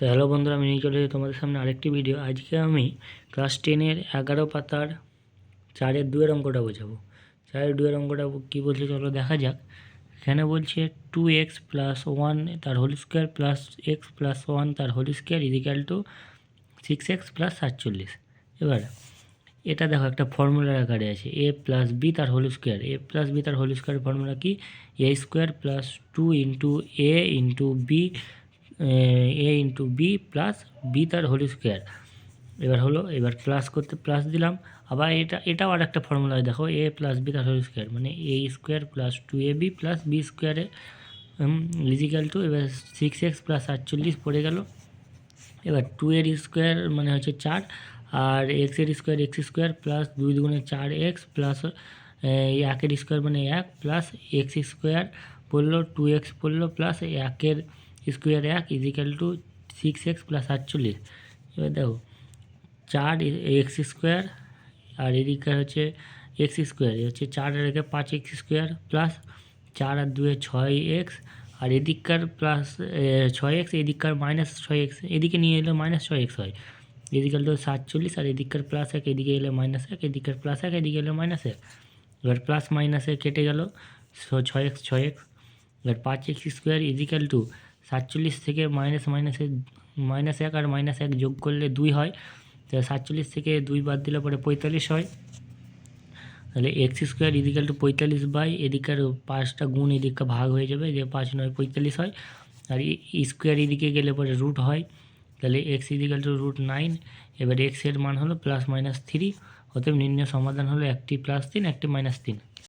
তো হ্যালো বন্ধুরা, আমি নিয়ে চলে তোমাদের সামনে আরেকটি ভিডিও আজকে আমি ক্লাস টেনের এগারো পাতার চারের দুয়ের অঙ্কটা বোঝাবো। চারের দুয়ের অঙ্কটা কী বলছে চলো দেখা যাক। এখানে বলছে টু এক্স প্লাস ওয়ান তার whole square plus x plus one তার whole square equal to six x plus সাতচল্লিশ। এবার এটা দেখো, একটা ফর্মুলার আকারে আছে। এ প্লাস বি তার whole square a plus b তার হোল স্কোয়ার ফর্মুলা কি? A square plus two into a into b a into b plus b তার হোল স্কোয়ার এবার হলো, এবার প্লাস করতে প্লাস দিলাম। আবার এটা, এটাও আর একটা ফর্মুলা দেখো এ প্লাস বি তার হোল স্কোয়ার মানে a square plus two a b plus b স্কোয়ারে ইজিক্যাল টু এবার সিক্স এক্স প্লাস আটচল্লিশ পড়ে গেল। এবার টু এর স্কোয়ার মানে হচ্ছে চার, আর এক্সের স্কোয়ার এক্স স্কোয়ার প্লাস দুই দুগুণে চার এক্স প্লাস একের স্কোয়ার মানে এক প্লাস এক্স স্কোয়ার পড়ল টু এক্স পড়ল প্লাস একের স্কোয়ার এক equal to six x plus আটচল্লিশ। এবার দেখো, চার এক্স স্কোয়ার আর এদিকে হচ্ছে এক্স স্কোয়ার হচ্ছে চার আর পাঁচ এক্স স্কোয়ার প্লাস চার আর দুয়ে ছয় এক্স আর এদিককার প্লাস ছয় এক্স, এদিককার মাইনাস ছয় এক্স, এদিকে নিয়ে এলে মাইনাস ছয় এক্স হয়। এদিকার তো সাতচল্লিশ আর এদিককার প্লাস এক, এদিকে এলে মাইনাস এক এদিকের প্লাস এক, এদিকে এলে মাইনাস এক। এবার প্লাস মাইনাসে কেটে গেল ছয় এক্স ছয় এক্স। এবার পাঁচ এক্স স্কোয়ার ইজিক্যাল টু সাতচল্লিশ থেকে মাইনাস মাইনাসে মাইনাস এক আর মাইনাস এক যোগ করলে দুই হয়। তো সাতচল্লিশ থেকে দুই বাদ দিলে পরে পঁয়তাল্লিশ হয়। তাহলে এক্স স্কোয়ার ইদিক্যাল টু পঁয়তাল্লিশ বাই এদিকের পাঁচটা গুণ এদিকটা ভাগ হয়ে যাবে, যে পাঁচ নয় পঁয়তাল্লিশ হয়। আর স্কোয়ার এদিকে গেলে পরে রুট হয়। তাহলে x equal to root nine এবার এক্সের মান হলো প্লাস মাইনাস থ্রি অতএব নির্ণয় সমাধান হলো একটি প্লাস তিন, একটি মাইনাস তিন।